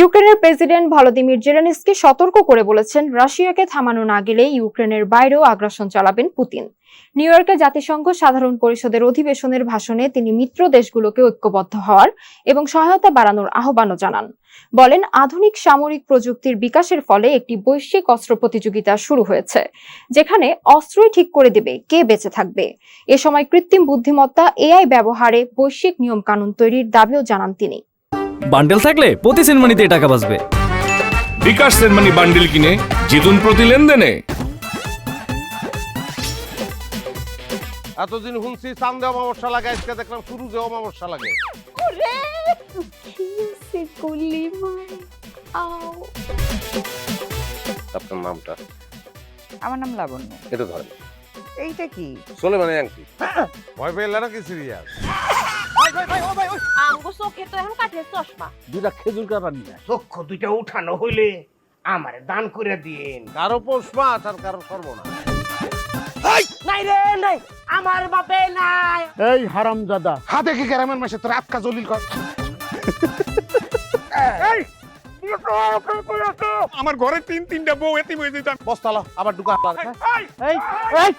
ইউক্রেনের president Volodymyr Zelensky সতর্ক করে বলেছেন, রাশিয়াকে থামানো না গেলে ইউক্রেনের বাইরেও আগ্রাসন চালাবেন পুতিন। নিউ ইয়র্কে জাতিসংঘ সাধারণ পরিষদের অধিবেশনের ভাষণে তিনি মিত্র দেশগুলোকে ঐক্যবদ্ধ হওয়ার এবং সহায়তা বাড়ানোর আহ্বানও জানান। বলেন, আধুনিক সামরিক প্রযুক্তির বিকাশের ফলে একটি বৈশ্বিক অস্ত্র প্রতিযোগিতা শুরু হয়েছে, যেখানে অস্ত্রই ঠিক করে দেবে কে বেঁচে থাকবে। এ সময় কৃত্রিম বুদ্ধিমত্তা, এআই ব্যবহারে বৈশ্বিক নিয়ম কানুন তৈরির দাবিও জানান তিনি। বান্ডেল থাকলে প্রতি সেনমানিতে টাকা বাঁচবে। বিকাশ সেনমানি বান্ডিল কিনে জিতুন প্রতি লেনদেনে। এতদিন শুনছি চান্দে অমাবস্যা লাগে আজকে দেখলাম শুরুতে অমাবস্যা লাগে। আপনার নামটা? আমার নাম লাবণ্য। এটা ধরেন। এইটা কি? চলে মানে আংটি ভয় পেলে নাকি সিরিয়াস? আমগো চোখে এখন চশমা। দুটা খেজুর কাটা নিয়ে চক্ষু দুইটা উঠানো হইলে আমারে দান করে দিন। কারও পৌষ আর কারও সর্বনাশ। নাই রে নাই। আমার বাপে নাই। এই হারাম দাদা হাতে কি গ্রামের মাসে তোর আটকা জলিল কর। আমার ঘরে তিন তিনটা বউ এতিম হয়ে যেতাম। বস্তালা আবার ঢুকা। এই এই।